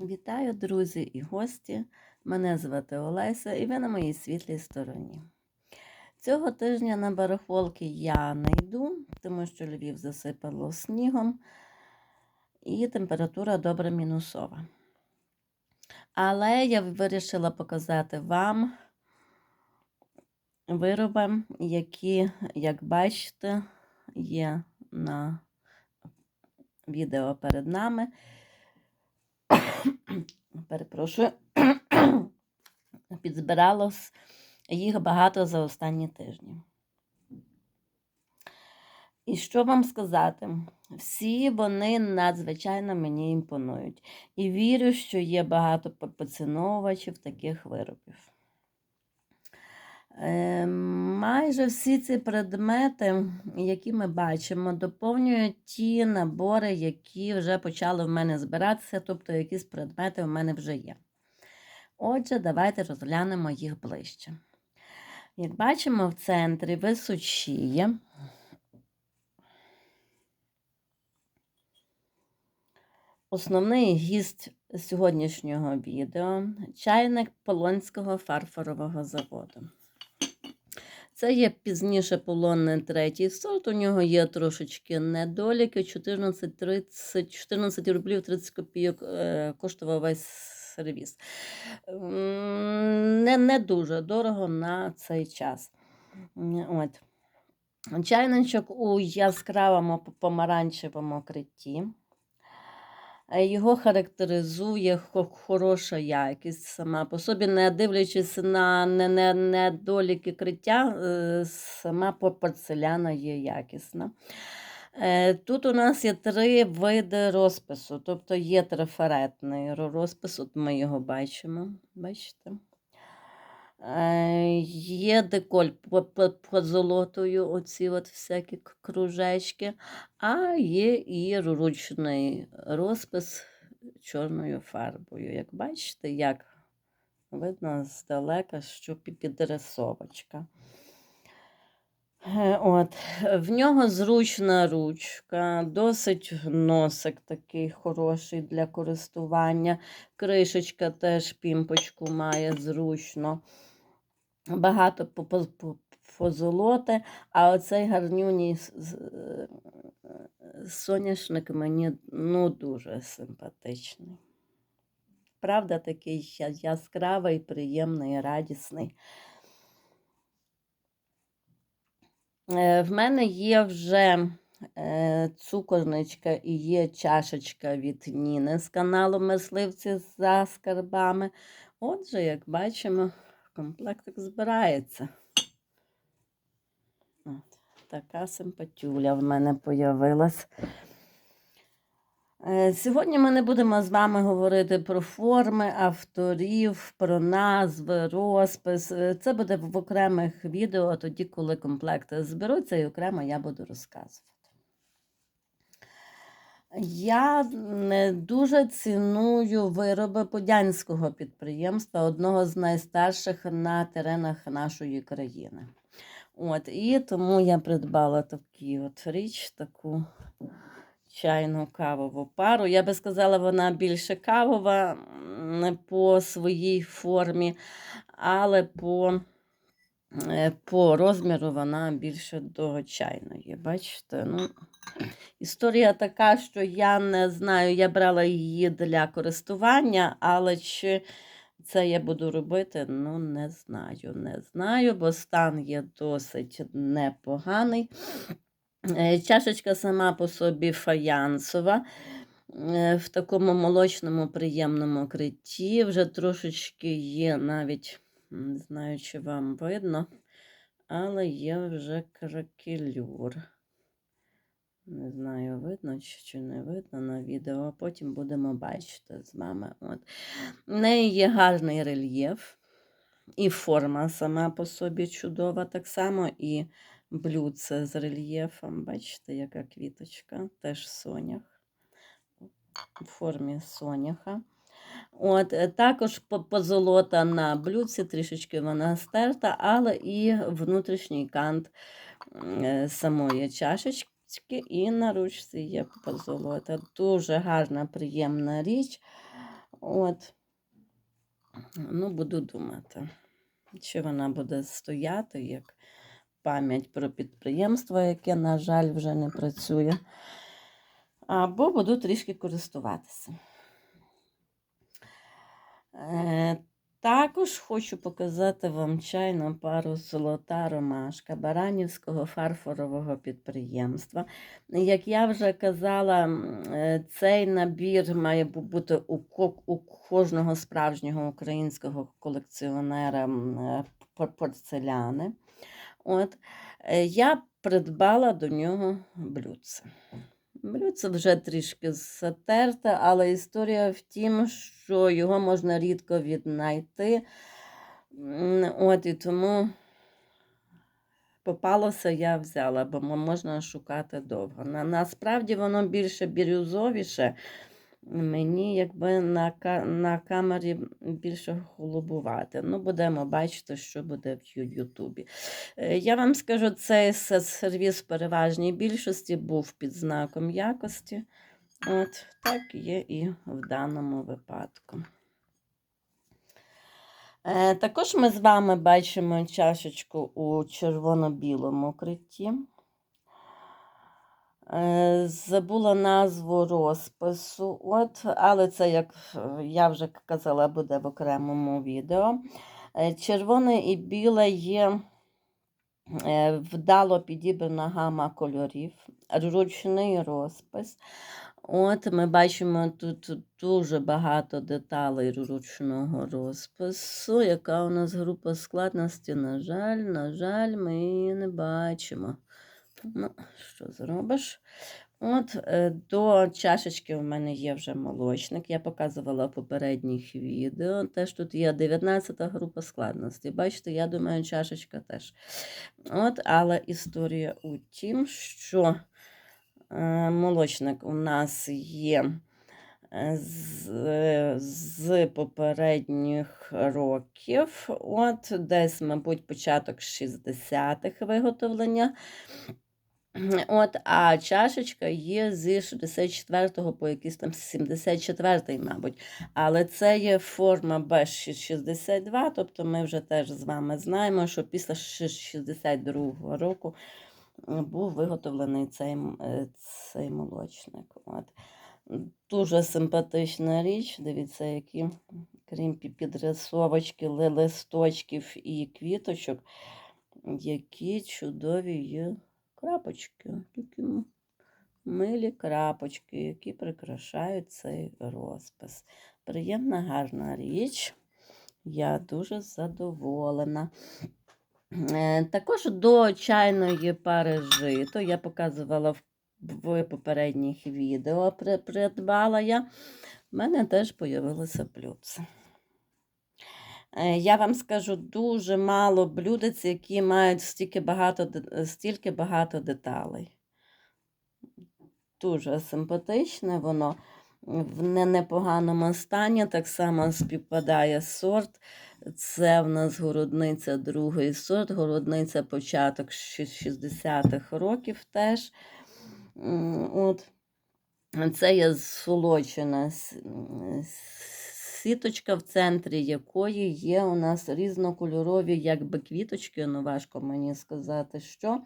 Вітаю, друзі і гості. Мене звати Олеся і ви на моїй світлій стороні. Цього тижня на барахолки я не йду, тому що Львів засипало снігом і температура добре мінусова. Але я вирішила показати вам вироби, які, як бачите, є на відео перед нами. Перепрошую, підзбиралось їх багато за останні тижні. І що вам сказати? Всі вони надзвичайно мені імпонують. І вірю, що є багато поціновувачів таких виробів. Е, Майже всі ці предмети, які ми бачимо, доповнюють ті набори, які вже почали в мене збиратися, тобто якісь предмети в мене вже є. Отже, давайте розглянемо їх ближче. Як бачимо, в центрі височіє. Основний гість сьогоднішнього відео чайник Полонського фарфорового заводу. Це є пізніше полонний третій сорт. У нього є трошечки недоліки. 14, 14 рублів 30 копійок е, коштував весь сервіс. Не, не дуже дорого на цей час. От. Чайничок у яскравому помаранчевому критті. Е, Його характеризує хороша якість сама по собі, не дивлячись на не- не- недоліки криття, е, сама порцеляна є якісна. Е, Тут у нас є три види розпису, тобто є трафаретний розпис, от ми його бачимо. Бачите? Е, Є деколь по, золотою, оці от всякі кружечки, а є і ручний розпис чорною фарбою. Як бачите, як видно здалека, що пі- підрисовочка. Е, От. В нього зручна ручка, досить носик такий хороший для користування. Кришечка теж пімпочку має зручно. Багато по- по- по- позолоти, а оцей гарнюній е, соняшник мені ну, дуже симпатичний. Правда, такий яскравий, приємний, радісний. В мене є вже е, цукорничка і є чашечка від Ніни з каналу Мисливці за скарбами. Отже, як бачимо, комплектик збирається. От, така симпатюля в мене появилась. Е, Сьогодні ми не будемо з вами говорити про форми, авторів, про назви, розпис. Е, Це буде в окремих відео, тоді, коли комплекти зберуться, і окремо я буду розказувати. Я не дуже ціную вироби подянського підприємства, одного з найстарших на теренах нашої країни. От, і тому я придбала таку от річ, таку чайну кавову пару. Я би сказала, вона більше кавова м, по своїй формі, але по, е, по розміру вона більше до чайної. Бачите? Ну, історія така, що я не знаю, я брала її для користування, але чи це я буду робити, ну не знаю. Не знаю, бо стан є досить непоганий. Е, Чашечка сама по собі фаянсова, е, в такому молочному приємному критті. Вже трошечки є навіть, не знаю, чи вам видно, але є вже кракелюр. Не знаю, видно чи, не видно на відео, а потім будемо бачити з вами. От. В неї є гарний рельєф, і форма сама по собі чудова, так само і блюдце з рельєфом. Бачите, яка квіточка, теж сонях в формі соняха. От, е, також по- позолота на блюдці, трішечки вона стерта, але і внутрішній кант е, самої чашечки, і на ручці є позолота. Дуже гарна, приємна річ. От. Ну, буду думати, чи вона буде стояти як пам'ять про підприємство, яке, на жаль, вже не працює. Або буду трішки користуватися. Е, також хочу показати вам чайну пару золота ромашка Баранівського фарфорового підприємства. Як я вже казала, е, цей набір має бути у, ко- у кожного справжнього українського колекціонера е, пор- порцеляни. От, е, я придбала до нього блюдце. Блюдце вже трішки затерте, але історія в тім, що його можна рідко віднайти. От і тому попалося, я взяла, бо можна шукати довго. Насправді воно більше бірюзовіше. Мені якби на, на камері більше голубувати. Ну, будемо бачити, що буде в Ютубі. Е, Я вам скажу, цей сервіс в переважній більшості був під знаком якості. От так є і в даному випадку. Е, Також ми з вами бачимо чашечку у червоно-білому критті. Е, Забула назву розпису, от, але це, як е, я вже казала, буде в окремому відео. Е, Червоне і біле є вдало підібрана гама кольорів, ручний розпис. От ми бачимо тут дуже багато деталей ручного розпису. Яка у нас група складності? На жаль, на жаль, ми її не бачимо. Ну, що зробиш? От е, до чашечки в мене є вже молочник. Я показувала в попередніх відео. Теж тут є 19 група складності. Бачите, я думаю, чашечка теж. От, але історія у тім, що е, молочник у нас є е, з, з попередніх років. От, десь, мабуть, початок 60-х виготовлення. От, а чашечка є з 64-го по якийсь там 74-й, мабуть. Але це є форма Б62, тобто ми вже теж з вами знаємо, що після 62-го року був виготовлений цей, е, цей молочник. От. Дуже симпатична річ. Дивіться, які, крім підрисовочки, листочків і квіточок, які чудові є крапочки. Такі милі крапочки, які прикрашають цей розпис. Приємна, гарна річ. Я дуже задоволена. Е, Також до чайної пари жито я показувала в, попередніх відео, придбала я. В мене теж появилося блюдце. Е, Я вам скажу дуже мало блюдець, які мають стільки багато, стільки багато деталей. Дуже симпатичне, воно в не непоганому стані, так само співпадає сорт. Це в нас городниця другий сорт, городниця початок 60-х років теж. От. Це є зсолочена сіточка, в центрі якої є у нас різнокольорові, якби квіточки, ну важко мені сказати, що.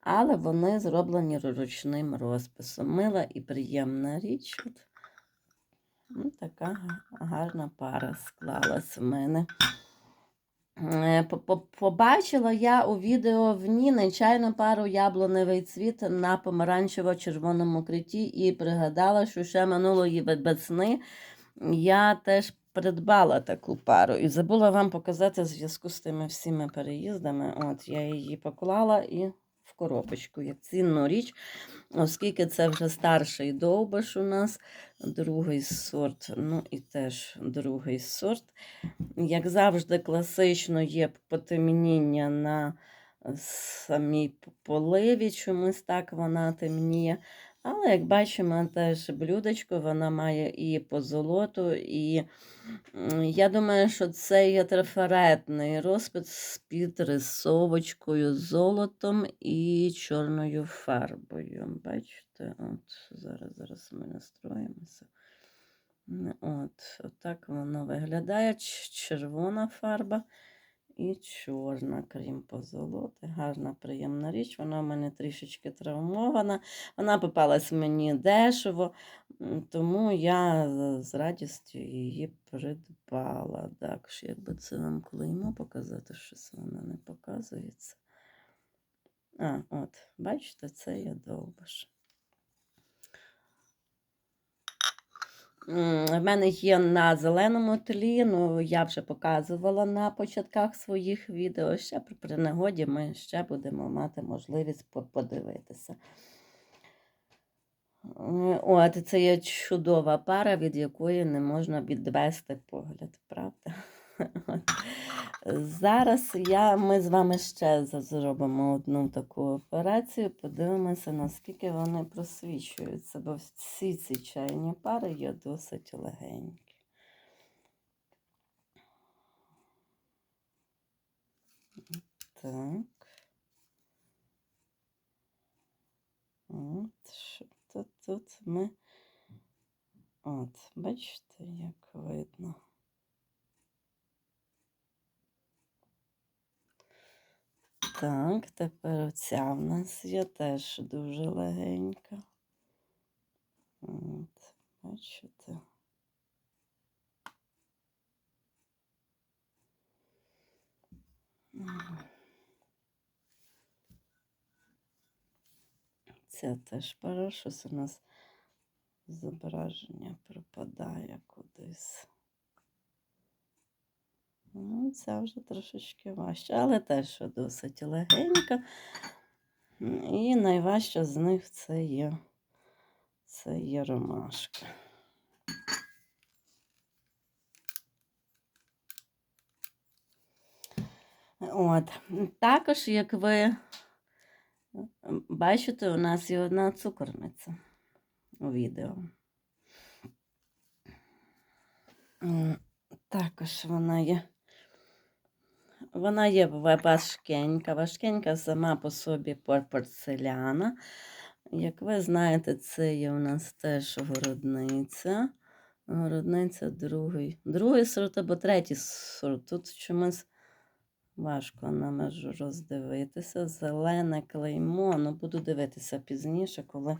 Але вони зроблені ручним розписом. Мила і приємна річ. От. Ну, така гарна пара склалась в мене. Е, по- по- Побачила я у відео в Ніни чайну пару яблуневий цвіт на помаранчево-червоному критті і пригадала, що ще минулої весни я теж придбала таку пару і забула вам показати в зв'язку з тими всіми переїздами. От я її поклала і в коробочку як цінну річ, оскільки це вже старший довбиш у нас, другий сорт, ну і теж другий сорт. Як завжди, класично є потемніння на самій поливі, чомусь так вона темніє. Але, як бачимо, теж блюдечко вона має і позолоту, і я думаю, що це є трафаретний розпис з підрисовочкою, золотом і чорною фарбою. Бачите, от зараз, зараз ми настроїмося. От, отак воно виглядає. Червона фарба і чорна, крім позолоти. Гарна, приємна річ. Вона в мене трішечки травмована. Вона попалась мені дешево, тому я з- радістю її придбала. Так, ж, якби це вам клеймо показати, щось воно не показується. А, от, бачите, це є довбиш. В мене є на зеленому тлі, ну я вже показувала на початках своїх відео. Ще при, нагоді ми ще будемо мати можливість подивитися. От, це є чудова пара, від якої не можна відвести погляд, правда? Зараз я, ми з вами ще зробимо одну таку операцію, подивимося, наскільки вони просвічуються, бо всі ці чайні пари є досить легенькі. Так. От, що тут ми. От, бачите, як видно. Так, тепер оця в нас є теж дуже легенька. От, бачите. Це теж пара, щось у нас зображення пропадає кудись. Ну, це вже трошечки важче, але теж досить легенька. І найважча з них це є, це є ромашка. От. Також, як ви бачите, у нас є одна цукорниця у відео. Також вона є. Вона є важкенька. Важкенька сама по собі порцеляна. Як ви знаєте, це є у нас теж городниця. Городниця другий. Другий сорт або третій сорт. Тут чомусь важко нам аж роздивитися. Зелене клеймо. Ну, буду дивитися пізніше, коли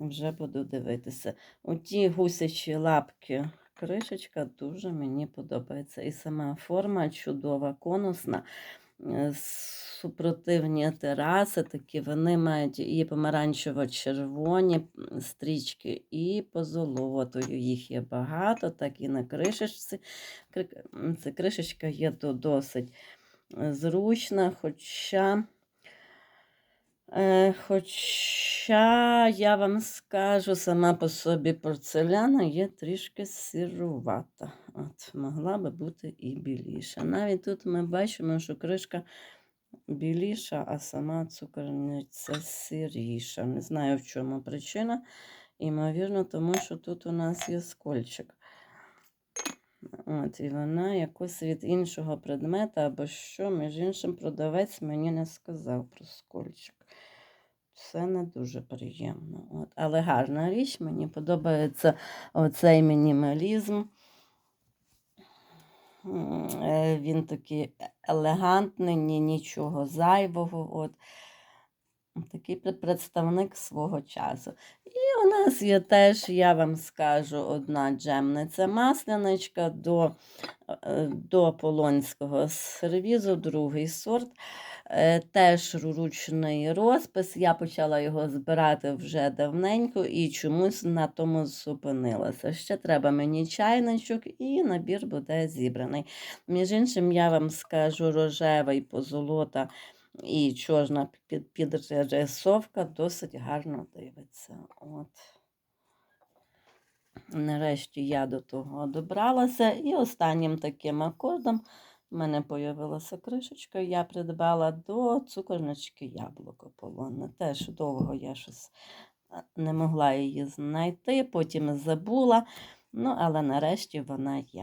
вже буду дивитися. Оті гусячі лапки. Кришечка дуже мені подобається. І сама форма чудова, конусна. Е, Супротивні тераси, такі вони мають і помаранчево-червоні стрічки, і позолотою. Їх є багато, так і на кришечці. Кри- Це кришечка є досить е, зручна, хоча. Е, Хоча я вам скажу, сама по собі порцеляна є трішки сірувата. От, могла би бути і біліша. Навіть тут ми бачимо, що кришка біліша, а сама цукорниця сіріша. Не знаю, в чому причина. Імовірно, тому що тут у нас є скольчик. От, і вона якось від іншого предмета або що, між іншим, продавець мені не сказав про скольчик. Це не дуже приємно. От. Але гарна річ, мені подобається оцей мінімалізм. Е, Він такий елегантний, ні, нічого зайвого. От. Такий представник свого часу. І у нас є теж, я вам скажу, одна джемниця масляничка до, е, до полонського сервізу, другий сорт. Е, Теж ручний розпис. Я почала його збирати вже давненько і чомусь на тому зупинилася. Ще треба мені чайничок, і набір буде зібраний. Між іншим, я вам скажу рожевий позолота і чорна підрисовка досить гарно дивиться. От. Нарешті я до того добралася. І останнім таким акордом в мене появилася кришечка. Я придбала до цукорнички яблуко полонне. Теж довго я щось не могла її знайти, потім забула. Ну, але нарешті вона є.